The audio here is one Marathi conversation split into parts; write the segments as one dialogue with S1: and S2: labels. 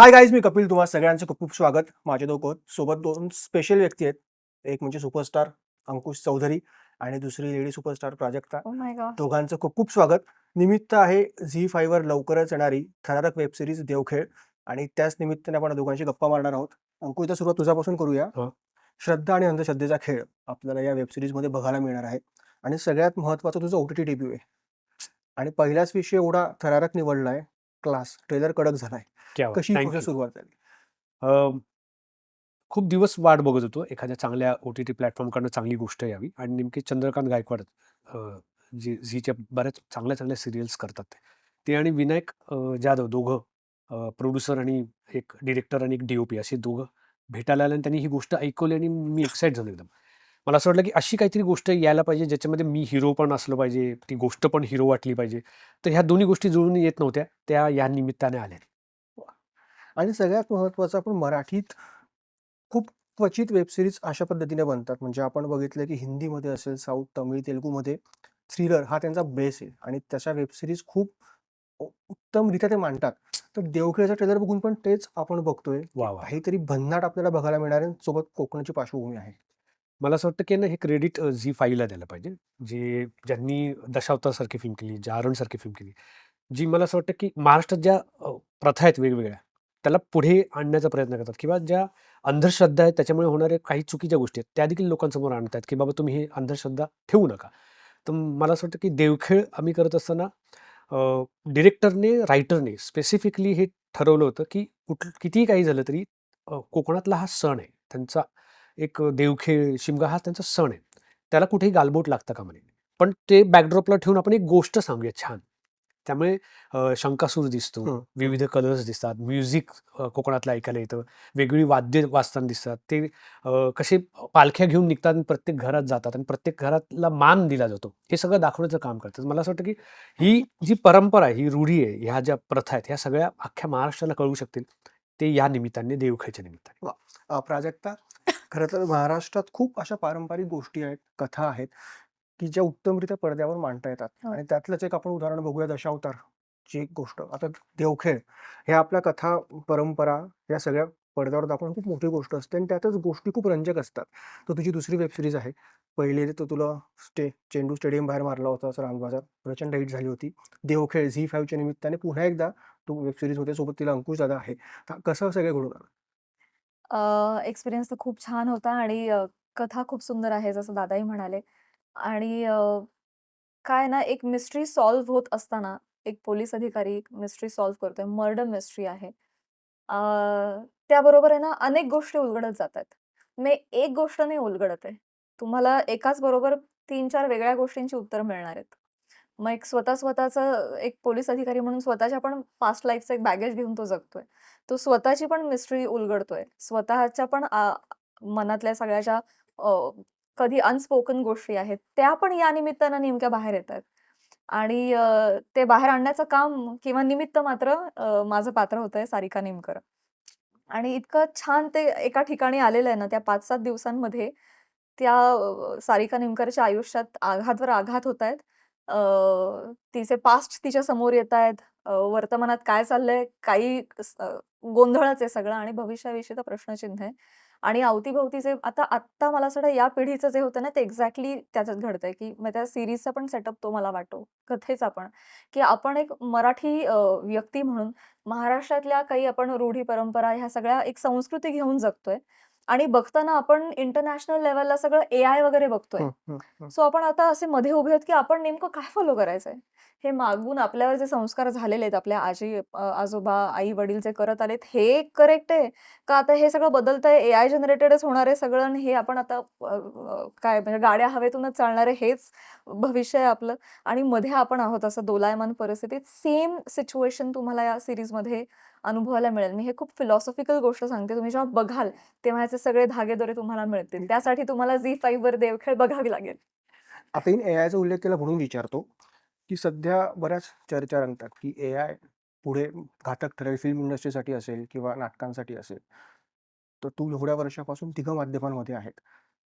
S1: हाय गाईज मी कपिल तुम्हा सगळ्यांचं खूप खूप स्वागत. माझे दोघं सोबत दोन स्पेशल व्यक्ती आहेत. एक म्हणजे सुपरस्टार अंकुश चौधरी आणि दुसरी lady superstar Prajakta.
S2: Oh my god
S1: दोघांचं खूप खूप स्वागत. निमित्त आहे झी फाईव्हवर लवकरच येणारी थरारक वेब सिरीज देवखेळ आणि त्याच निमित्ताने आपण दोघांशी गप्पा मारणार आहोत. अंकुश तर सुरुवात तुझ्यापासून करूया.
S3: हो.
S1: श्रद्धा आणि अंधश्रद्धेचा खेळ आपल्याला या वेब सिरीजमध्ये बघायला मिळणार आहे. आणि सगळ्यात महत्त्वाचं तुझं ओ टी टी डेब्यू आहे. आणि पहिलाच विषय एवढा थरारक निवडला आहे क्लास ट्रेलर कडक झालाय. कशी. सुरुवात झाली?
S3: खूप दिवस वाट बघत होतो. एखाद्या चांगल्या ओ टी टी प्लॅटफॉर्मकडनं चांगली गोष्ट यावी आणि नेमकी चंद्रकांत गायकवाड जी झीच्या बऱ्याच चांगल्या चांगल्या सिरियल्स करतात ते. आणि विनायक जाधव दोघं प्रोड्युसर आणि एक डिरेक्टर आणि एक डी ओ पी असे दोघं भेटायला आले आणि त्यांनी ही गोष्ट ऐकवली आणि मी एक्साईट झालो एकदम. मला असं वाटलं की अशी काहीतरी गोष्ट यायला पाहिजे ज्याच्यामध्ये मी हिरो पण असलो पाहिजे ती गोष्ट पण हिरो वाटली पाहिजे. तर ह्या दोन्ही गोष्टी जुळून येत नव्हत्या त्या या निमित्ताने आल्या.
S1: आणि सगळ्यात महत्त्वाचं आपण मराठीत खूप क्वचित वेब सिरीज अशा पद्धतीने बनतात. म्हणजे आपण बघितलं की हिंदीमध्ये असेल साऊथ तमिळ तेलुगूमध्ये थ्रिलर हा त्यांचा बेस आहे. आणि त्याच्या वेब सिरीज खूप उत्तमरित्या ते मांडतात. तर देवखेळचा ट्रेलर बघून पण तेच आपण बघतोय.
S3: वा वा.
S1: काहीतरी भन्नाट आपल्याला बघायला मिळणार आहे सोबत कोकणाची पार्श्वभूमी आहे.
S3: मला असं वाटतं की ना हे क्रेडिट झी फाईव्हला द्यायला पाहिजे. जे ज्यांनी दशावतारसारखी फिल्म केली जारणसारखी फिल्म केली. जी मला असं वाटतं की महाराष्ट्रात ज्या अ, प्रथा आहेत वेगवेगळ्या त्याला पुढे आणण्याचा प्रयत्न करतात. किंवा ज्या अंधश्रद्धा आहेत त्याच्यामुळे होणाऱ्या काही चुकीच्या गोष्टी आहेत त्या देखील लोकांसमोर आणतात की बाबा तुम्ही हे अंधश्रद्धा ठेवू नका. तर मला असं वाटतं की देवखेळ आम्ही करत असताना डिरेक्टरने रायटरने स्पेसिफिकली हे ठरवलं होतं की कुठ कितीही काही झालं तरी अ, कोकणातला हा सण आहे. त्यांचा एक देवखेळ शिमगा हा त्यांचा सण आहे. त्याला कुठेही गालबोट लागतं का म्हणे पण ते बॅकड्रॉपला ठेवून आपण एक गोष्ट सांगूया छान. त्यामुळे शंकासूर दिसतो. विविध कलर्स दिसतात म्युझिक कोकणातलं ऐकायला येतं वेगळी वाद्य वाजताना दिसतात. ते कसे पालख्या घेऊन निघतात आणि प्रत्येक घरात जातात आणि प्रत्येक घरातला मान दिला जातो. हे सगळं दाखवण्याचं काम करतात. मला असं वाटतं की ही जी परंपरा आहे ही रूढी आहे ह्या ज्या प्रथा आहेत ह्या सगळ्या अख्ख्या महाराष्ट्राला कळू शकतील. ते या निमित्ताने देवखेळच्या निमित्ताने.
S1: प्राजक्ता खरं तर महाराष्ट्रात खूप अशा पारंपरिक गोष्टी आहेत कथा आहेत की ज्या उत्तमरित्या पडद्यावर मांडता येतात.
S2: हो.
S1: आणि त्यातलंच एक आपण उदाहरण बघूया दशावतार ची एक गोष्ट. आता देवखेळ ह्या आपल्या कथा परंपरा या सगळ्या पडद्यावर दाखवणं खूप मोठी गोष्ट असते आणि त्यातच गोष्टी खूप रंजक असतात. तर तुझी दुसरी वेब सिरीज आहे. पहिले तर तुला स्टे चेंडू स्टेडियम बाहेर मारला होता असं रामबाजार प्रचंड हिट झाली होती. देवखेळ झी फाईव्हच्या निमित्ताने पुन्हा एकदा तू वेब सिरीज होते सोबत तिला अंकुश दादा आहे. कसं सगळं घडून आलं?
S2: एक्सपिरियन्स तर खूप छान होता आणि अ, कथा खूप सुंदर आहे जसं दादाही म्हणाले. आणि अ, काय ना एक मिस्ट्री सॉल्व्ह होत असताना एक पोलीस अधिकारी एक मिस्ट्री सॉल्व्ह करतोय मर्डर मिस्ट्री आहे. अ, त्याबरोबर आहे ना अनेक गोष्टी उलगडत जातात. मी एक गोष्ट नाही उलगडत आहे. तुम्हाला एकाच बरोबर तीन चार वेगळ्या गोष्टींची उत्तरं मिळणार आहेत. मग एक स्वतः स्वतःचा एक पोलीस अधिकारी म्हणून स्वतःच्या पण पास्ट लाईफचा एक बॅगेज घेऊन तो जगतोय. तो स्वतःची पण मिस्ट्री उलगडतोय. स्वतःच्या पण मनातल्या सगळ्याच्या कधी अनस्पोकन गोष्टी आहेत त्या पण या निमित्तानं नेमक्या बाहेर येतात आणि ते बाहेर आणण्याचं काम किंवा निमित्त मात्र माझं पात्र होतंय सारिका नेमकर. आणि इतकं छान ते एका ठिकाणी आलेलं आहे ना त्या पाच सात दिवसांमध्ये त्या सारिका निमकरच्या आयुष्यात आघातवर आघात होत आहेत तिचे पास्ट तिच्या समोर येत आहेत. वर्तमानात काय चाललंय काही गोंधळच आहे सगळं आणि भविष्याविषयी तर प्रश्नचिन्ह आहे. आणि अवतीभोवतीचे आता आत्ता मला असं या पिढीचं जे होतं ना ते एक्झॅक्टली त्याच्यात घडतंय की मग त्या सिरीजचा पण सेटअप तो मला वाटतो कथेचा पण. की आपण एक मराठी व्यक्ती म्हणून महाराष्ट्रातल्या काही आपण रूढी परंपरा ह्या सगळ्या एक संस्कृती घेऊन जगतोय. आणि बघताना आपण इंटरनॅशनल लेवलला सगळं ए आय वगैरे बघतोय. सो आपण आता असे मध्ये उभे आहोत की आपण नेमकं काय फॉलो करायचंय? हे मागून आपल्यावर जे संस्कार झालेले आहेत आपल्या आजी आजोबा आई वडील जे करत आलेत हे करेक्ट आहे? का आता हे सगळं बदलतंय? ए आय जनरेटेडच होणार आहे सगळं आणि हे आपण आता काय म्हणजे गाड्या हवेतूनच चालणारे हेच भविष्य आहे आपलं. आणि मध्ये आपण आहोत असं दोलायमान परिस्थितीत. सेम सिच्युएशन तुम्हाला या सिरीजमध्ये अनुभवायला मिळेल. मी हे खूप फिलॉसॉफिकल गोष्ट सांगते. तुम्ही जेव्हा बघाल तेव्हा याचे सगळे धागेदोरे तुम्हाला मिळतील. त्यासाठी तुम्हाला झी फाईव्ह वर देवखेळ बघावी लागेल.
S1: आता इन एआयचा उल्लेख केला म्हणून विचारतो की सध्या बऱ्याच चर्चा रंगतात की ए आय पुढे घातक ठरेल फिल्म इंडस्ट्रीसाठी असेल किंवा नाटकांसाठी असेल. तर तू एवढ्या वर्षापासून तिघं माध्यमांमध्ये आहेत.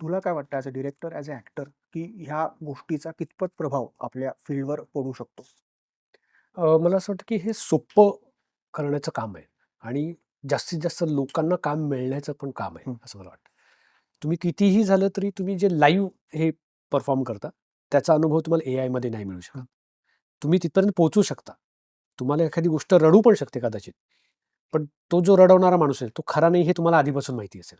S1: तुला काय वाटतं as a director as a actor की ह्या गोष्टीचा कितपत प्रभाव आपल्या फील्डवर पडू शकतो?
S3: मला असं वाटतं की हे सोपं करण्याचं काम आहे आणि जास्तीत जास्त लोकांना काम मिळण्याचं पण काम आहे. असं मला वाटतं. तुम्ही कितीही झालं तरी तुम्ही जे लाईव्ह हे परफॉर्म करता, त्याचा अनुभव तुम्हाला एआयमध्ये नाही मिळू शकत. तुम्ही तिथपर्यंत पोहोचू शकता. तुम्हाला एखादी गोष्ट रडू पण शकते कदाचित. पण तो जो रडवणारा माणूस आहे, तो खरा नाही हे तुम्हाला आधीपासून माहिती असेल.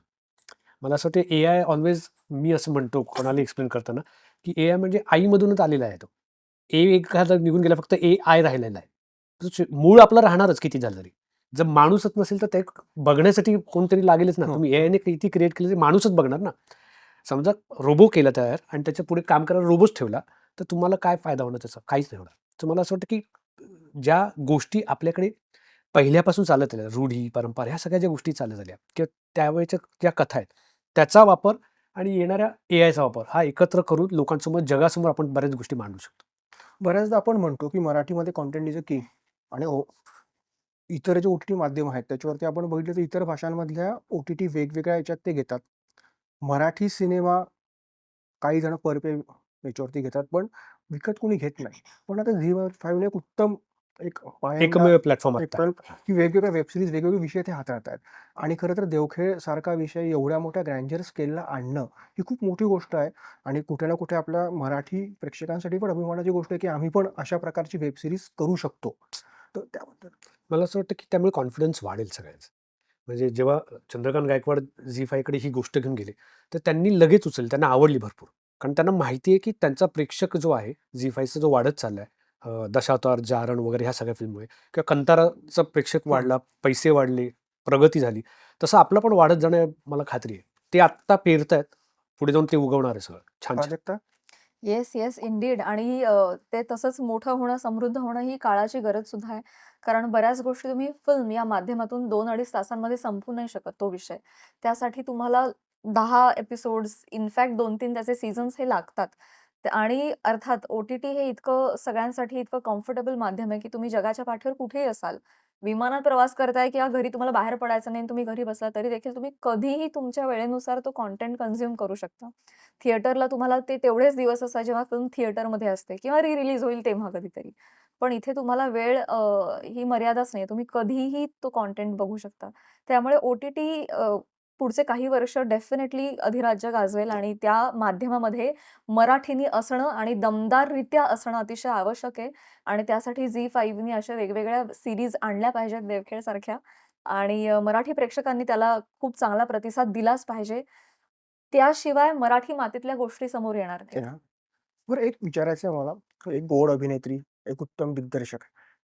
S3: मला असं वाटतं एआय ऑल्वेज मी असं म्हणतो कोणाला एक्सप्लेन करताना, की एआय म्हणजे आईमधूनच आलेला आहे तो. ए एखादा निघून गेला फक्त एआय राहिलेला आहे. मूळ आपला राहणारच किती झालं तरी. जर माणूसच नसेल तर ते बघण्यासाठी कोणतरी लागेलच ना.
S1: हो.
S3: तुम्ही एआयने किती क्रिएट केलं तरी माणूसच बघणार ना. समजा रोबो केला तयार आणि त्याच्या पुढे काम करायला रोबोच ठेवला, तर तुम्हाला काय फायदा होणार त्याचा? काहीच नाही होणार. तर मला असं वाटतं, की ज्या गोष्टी आपल्याकडे पहिल्यापासून चालत आल्या, रूढी, परंपरा ह्या सगळ्या ज्या गोष्टी चालत आल्या किंवा त्यावेळेच्या ज्या कथा आहेत, त्याचा वापर आणि येणाऱ्या एआयचा वापर हा एकत्र करून लोकांसमोर, जगासमोर आपण बऱ्याच गोष्टी मांडू शकतो.
S1: बऱ्याचदा आपण म्हणतो, की मराठीमध्ये कंटेंट इज अ की आणि ओ इतर जे ओ-टी-टी माध्यम आहेत, त्याच्यावरती आपण बघितलं तर इतर भाषांमधल्या ओ-टी-टी वेगवेगळ्या ह्याच्यात ते घेतात. मराठी सिनेमा काही जण पर पे याच्यावरती घेतात, पण विकत कोणी घेत नाही. पण आता झी5ने एक उत्तम एक
S3: एकमेव प्लॅटफॉर्म
S1: की वेगवेगळ्या वेब सीरीज, वेगवेगळे विषय ते हाताळतायत आणि खरं तर देवखेड सारखा विषय एवढ्या मोठ्या ग्रँडियर स्केलला आणणं, ही खूप मोठी गोष्ट आहे आणि कुठे ना कुठे आपल्या मराठी प्रेक्षकांसाठी पण अभिमानाची गोष्ट आहे, की आम्ही पण अशा प्रकारची वेब सीरीज करू शकतो. तर त्याबद्दल
S3: मला असं वाटतं, की त्यामुळे कॉन्फिडन्स वाढेल सगळ्यांचा. म्हणजे जेव्हा चंद्रकांत गायकवाड झी5कडे ही गोष्ट घेऊन गेले, तर त्यांनी लगेच उचलली. त्यांना आवडली भरपूर. कारण त्यांना माहिती आहे, की त्यांचा प्रेक्षक जो आहे, झी5चा जो वाढत चाललाय, अ, दशावतार, जारण वगैरे ह्या सगळ्या फिल्ममुळे किंवा कंताराचा प्रेक्षक. वाढला, पैसे वाढले, प्रगती झाली. तसं आपलं पण वाढत जाणं मला खात्री आहे. ते आत्ता पेरतायत. पुढे जाऊन ते उगवणार आहे सगळं. छान-छान.
S2: येस, येस, इंडीड आणि अ, ते तसंच मोठं होणं, समृद्ध होणं ही काळाची गरज सुद्धा आहे. कारण बऱ्याच गोष्टी तुम्ही फिल्म या माध्यमातून 2-2.5 तासांमध्ये संपवू नाही शकत तो विषय. त्यासाठी तुम्हाला 10 एपिसोड्स, इनफॅक्ट 2-3 त्याचे सीझन्स हे लागतात. आणि अर्थात ओ-टी-टी हे इतकं सगळ्यांसाठी इतकं कम्फर्टेबल माध्यम आहे, की तुम्ही जगाच्या पाठीवर कुठेही असाल. विमानात प्रवास करताय किंवा घरी तुम्हाला बाहेर पडायचं नाही तुम्ही घरी बसला तरी देखील तुम्ही कधीही तुमच्या वेळेनुसार तो कॉन्टेंट कन्झ्युम करू शकता. थिएटरला तुम्हाला ते तेवढेच दिवस असतात जेव्हा फिल्म थिएटरमध्ये असते किंवा री-रिलीज होईल तेव्हा कधीतरी. पण इथे तुम्हाला वेळ ही मर्यादाच नाही तुम्ही कधीही तो कॉन्टेंट बघू शकता. त्यामुळे ओ-टी-टी पुढचे काही वर्ष डेफिनेटली अधिराज्य गाजवेल आणि त्या माध्यमामध्ये मराठीनी असणं आणि दमदाररित्या असणं अतिशय आवश्यक आहे आणि त्यासाठी झी फाईव्हनी अशा वेगवेगळ्या सिरीज आणल्या पाहिजेत देवखेडसारख्या आणि मराठी प्रेक्षकांनी त्याला खूप चांगला प्रतिसाद दिलाच पाहिजे. त्याशिवाय मराठी मातीतल्या गोष्टी समोर येणार नाहीत.
S1: बरं एक विचारायचं आहे मला, एक गोड अभिनेत्री, एक उत्तम दिग्दर्शक.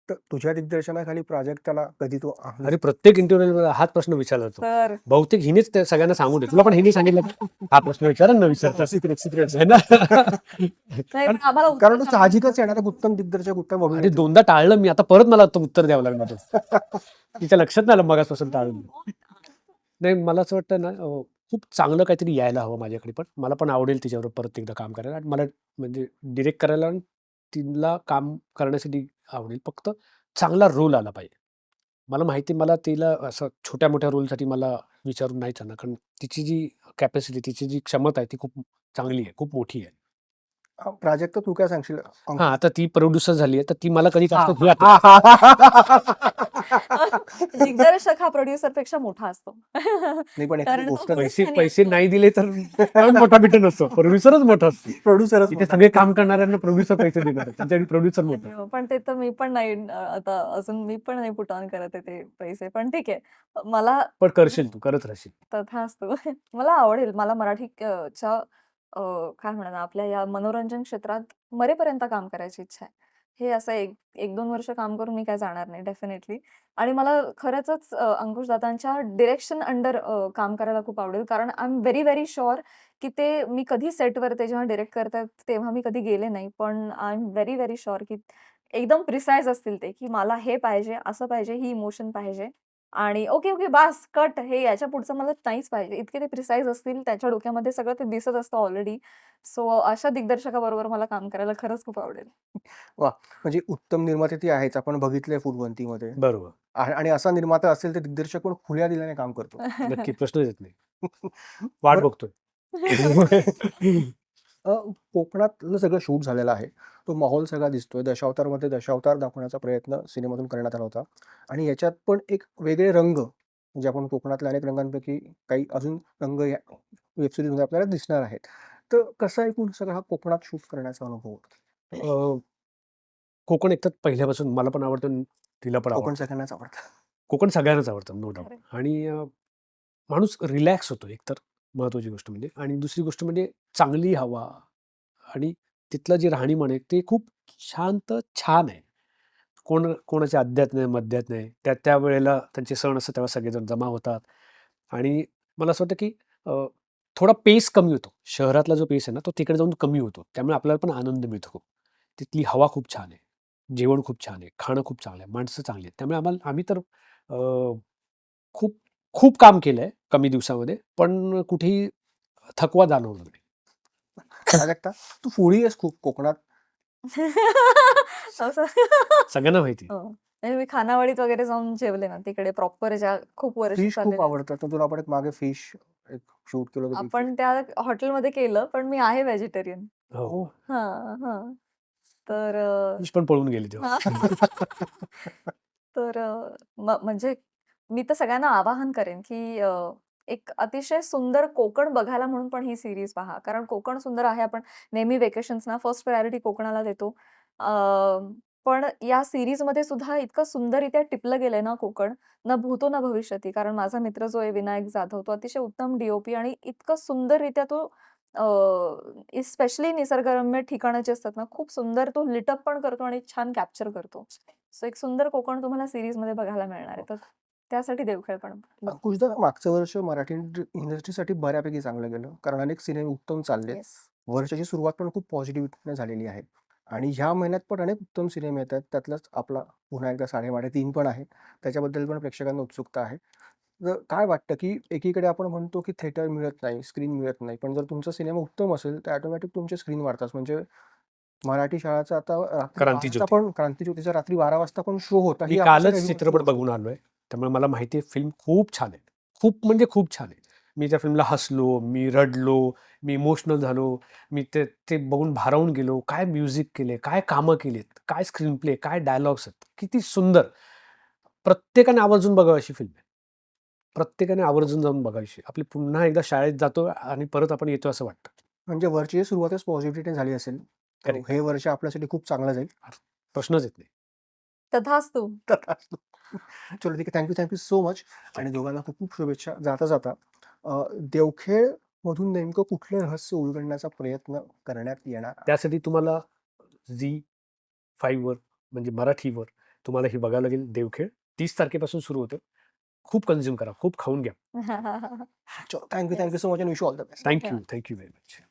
S1: तर तुझ्या दिग्दर्शनाखाली प्राजक्ताला कधी तू
S3: अरे प्रत्येक इंटरव्ह्यूमध्ये हाच प्रश्न विचारला जातो.
S2: तर
S3: बहुतेक हिनेच त्या सगळ्यांना सांगून ठेवलं. तुला पण हिने सांगितलं का? हा प्रश्न विचारा ना विचारता. सिक्रेट, सिक्रेट आहे ना.
S2: नाही
S3: कारण
S2: पण आम्हाला उत्तर
S1: कारण तो
S2: सांगा.
S1: साहजिकच एक उत्तम दिग्दर्शक, उत्तम
S3: अरे
S1: अभिनेत्री.
S3: दोनदा टाळलं मी. आता परत मला तो उत्तर द्यावं लागणार होतं. तिच्या लक्षात नाही आलं मगाचपासून टाळलं मी. नाही मला असं वाटतं ना अ, खूप चांगलं काहीतरी यायला हवं माझ्याकडे पण. मला पण आवडेल तिच्याबरोबर परत एकदा काम करायला आणि मला म्हणजे डिरेक्ट करायला आणि तिला काम करण्यासाठी आवडेल. फक्त चांगला रोल आला पाहिजे. मला माहिती मला तिला असं छोट्या-मोठ्या रोलसाठी मला विचारून नाही चालणार. कारण तिची जी कॅपॅसिटी, तिची जी क्षमता आहे ती खूप चांगली आहे, खूप मोठी आहे.
S1: अ, प्राजक्ता तू काय सांगशील?
S3: हां, आता ती प्रोड्युसर झाली आहे, तर ती मला कधी
S1: हां,
S3: हे आता
S2: दिग्दर्शक हा प्रोड्युसरपेक्षा मोठा असतो.
S1: नाही पण एखादी
S2: कारण तो
S1: गोष्ट
S3: पैसे. नाही दिले तर पण मोठा बिटन असतो. प्रोड्युसरच मोठा असतो.
S1: प्रोड्युसरच
S3: इथे
S1: मोठा.
S3: सगळे काम करणाऱ्यांना प्रोड्युसर पैसे देणार. त्यांच्यासाठी प्रोड्युसर मोठा.
S2: हो, पण ते तर मी पण नाही अ, आता अजून मी पण नाही पुट ऑन करत आहे ते पैसे. पण ठीक आहे. मला
S3: पण करशील तू, करत राहशील.
S2: तथास्तु. मला आवडेल. मला मराठी अ, च्या अ, काय म्हणतात ना, आपल्या या मनोरंजन क्षेत्रात मरेपर्यंत काम करायची इच्छा आहे. हे असं एक 1-2 वर्ष काम करून मी काय जाणार नाही डेफिनेटली. आणि मला खरंचच अ, अंकुश दादांच्या अंडर काम करायला खूप आवडेल. कारण I am very, very sure की ते मी कधी सेटवर ते जेव्हा डिरेक्ट करतात तेव्हा मी कधी गेले नाही. पण I am very, very sure की एकदम प्रिसाईज असतील ते, की मला हे पाहिजे, असं पाहिजे, ही इमोशन पाहिजे आणि ओके, ओके बास, कट हे याच्या पुढचं मला नाहीच पाहिजे. इतके ते प्रिसाईज असतील. त्याच्या डोक्यामध्ये सगळं ते दिसत असतं ऑलरेडी. सो अशा दिग्दर्शकाबरोबर मला काम करायला खरंच खूप आवडेल.
S1: वाह! म्हणजे उत्तम निर्माते ती आहेच. आपण बघितलंय फुलवंतीमध्ये.
S3: बरोबर.
S1: आणि असा निर्माता असेल तर दिग्दर्शक पण खुल्या दिल्याने काम करतो.
S3: नक्की प्रश्नच येत नाही. वाट बघतोय.
S1: अ, कोकणातलं सगळं शूट झालेलं आहे. तो माहोल सगळा दिसतोय. दशावतारमध्ये दशावतार दाखवण्याचा प्रयत्न सिनेमातून करण्यात आला होता आणि याच्यात पण एक वेगळे रंग जे आपण कोकणातल्या अनेक रंगांपैकी काही अजून रंग या वेब सीरीजमध्ये आपल्याला दिसणार आहेत. तर कसा एकूण सगळा हा कोकणात शूट करण्याचा अनुभव होता?
S3: कोकण एकतर पहिल्यापासून मला पण आवडतं तिला पण
S1: कोकण
S3: आवडतं.
S1: सगळ्यांनाच आवडतं.
S3: कोकण सगळ्यांनाच आवडतं नो
S2: खरंय.
S3: आणि माणूस रिलॅक्स होतो एकतर महत्त्वाची गोष्ट म्हणजे आणि दुसरी गोष्ट म्हणजे चांगली हवा आणि तिथलं जे राहणीमान आहे ते खूप शांत, छान आहे. कोण कोणाच्या अध्यात नाही, मध्यात नाही. त्या त्या वेळेला त्यांचे सण असतात तेव्हा सगळेजण जमा होतात आणि मला असं वाटतं की अ, थोडा पेस कमी होतो. शहरातला जो पेस आहे ना, तो तिकडे जाऊन कमी होतो. त्यामुळे आपल्याला पण आनंद मिळतो खूप. तिथली हवा खूप छान आहे. जेवण खूप छान आहे. खाणं खूप चांगलं आहे. माणसं चांगली आहेत. त्यामुळे आम्हाला आम्ही तर अ, खूप खूप काम केलंय कमी दिवसामध्ये, पण कुठेही थकवा जाणवला नाही.
S1: प्राजक्ता, तू फूडी आहेस खूप कोकणात.
S2: असं
S3: सगळ्यांना माहिती आहे.
S2: हो. म्हणजे मी खानावळीत वगैरे जाऊन जेवले ना, तिकडे प्रॉपर ज्या खूप वर्ष
S1: फिश खूप
S2: चाललेल्या आहेत.
S1: आवडतं. तर तुला आपण एक मागे फिश एक शूट केलं होतं
S2: आपण त्या हॉटेलमध्ये केलं, पण मी आहे व्हेजिटेरियन.
S3: हो.
S1: हो.
S2: हां, हां. तर अ,
S3: फिश पण पळून गेली तेव्हा.
S2: तर अ, म म्हणजे मी तर सगळ्यांना आवाहन करेन, की एक अतिशय सुंदर कोकण बघायला म्हणून पण ही सीरीज पहा. कारण कोकण सुंदर आहे. आपण नेहमी व्हेकेशन्सना फर्स्ट प्रायोरिटी कोकणाला देतो. पण या सीरीजमध्ये सुद्धा इतकं सुंदररित्या टिपलं गेलंय ना कोकण, न भूतो न भविष्यती. कारण माझा मित्र जो आहे विनायक जाधव, तो अतिशय उत्तम डी-ओ-पी आणि इतकं सुंदररित्या तो स्पेशली निसर्गरम्य ठिकाणं जी असतात ना, खूप सुंदर तो लिट अप पण करतो आणि छान कॅप्चर करतो. सो एक सुंदर कोकण तुम्हाला सीरीजमध्ये बघायला मिळणार आहे. तर त्यासाठी देवखेड पण बघा.
S1: अंकुशदा मागचं वर्ष मराठी इंड इंडस्ट्रीसाठी बऱ्यापैकी चांगलं गेलं. कारण अनेक सिनेमे उत्तम चाललेत.
S2: येस.
S1: वर्षाची सुरुवात पण खूप पॉझिटिव्हिटीने झालेली आहे. आणि ह्या महिन्यात पण अनेक उत्तम सिनेमे येत आहेत. त्यातलाच आपला पुन्हा एकदा साडेमाडे 3 पण आहे. त्याच्याबद्दल पण प्रेक्षकांना उत्सुकता आहे. तर काय वाटतं, की एकीकडे आपण म्हणतो, की थिएटर मिळत नाही, स्क्रीन मिळत नाही. पण जर तुमचा सिनेमा उत्तम असेल, तर ऑटोमॅटिक तुमचे स्क्रीन वाढतात. म्हणजे मराठी शाळाचा आता रात्री 12 वाजता
S3: क्रांतिज्योती.
S1: पण क्रांतिज्योतीचा रात्री 12 वाजता पण शो होता. ही
S3: कालच चित्रपट. बघून आलोय. त्यामुळे मला माहिती आहे फिल्म खूप छान आहे. खूप म्हणजे खूप छान आहे. मी त्या फिल्मला हसलो, मी रडलो, मी इमोशनल झालो. मी ते ते बघून भारावून गेलो. काय म्युझिक केले, काय कामं केलीत, काय स्क्रीन प्ले, काय डायलॉग्स आहेत. किती सुंदर. प्रत्येकाने आवर्जून बघावी अशी फिल्म आहे. प्रत्येकाने आवर्जून जाऊन बघावीशी. आपली पुन्हा एकदा शाळेत जातो आणि परत आपण येतो असं वाटतं.
S1: म्हणजे वर्षाची सुरुवातच पॉझिटिव्हिटीने झाली असेल. हे वर्ष आपल्यासाठी खूप चांगलं जाईल.
S3: प्रश्नच येत नाही.
S2: तथास्तु.
S1: तथास्तु. चलो ठीक आहे. Thank you, thank you so much. आणि दोघांना खूप खूप शुभेच्छा. जाता जाता अ, देवखेडमधून नेमकं कुठलं रहस्य उलगडण्याचा प्रयत्न करण्यात येणार आहे?
S3: त्यासाठी तुम्हाला झी 5 वर म्हणजे मराठीवर तुम्हाला हे बघावं लागेल देवखेड. 30 तारखेपासून सुरू होतं. खूप कन्झ्युम करा. खूप खाऊन घ्या.
S1: चलो thank you, thank you
S2: yes.
S1: So much and wish all the best.
S3: Thank
S2: धन्यवाद.
S3: You. Thank you very much.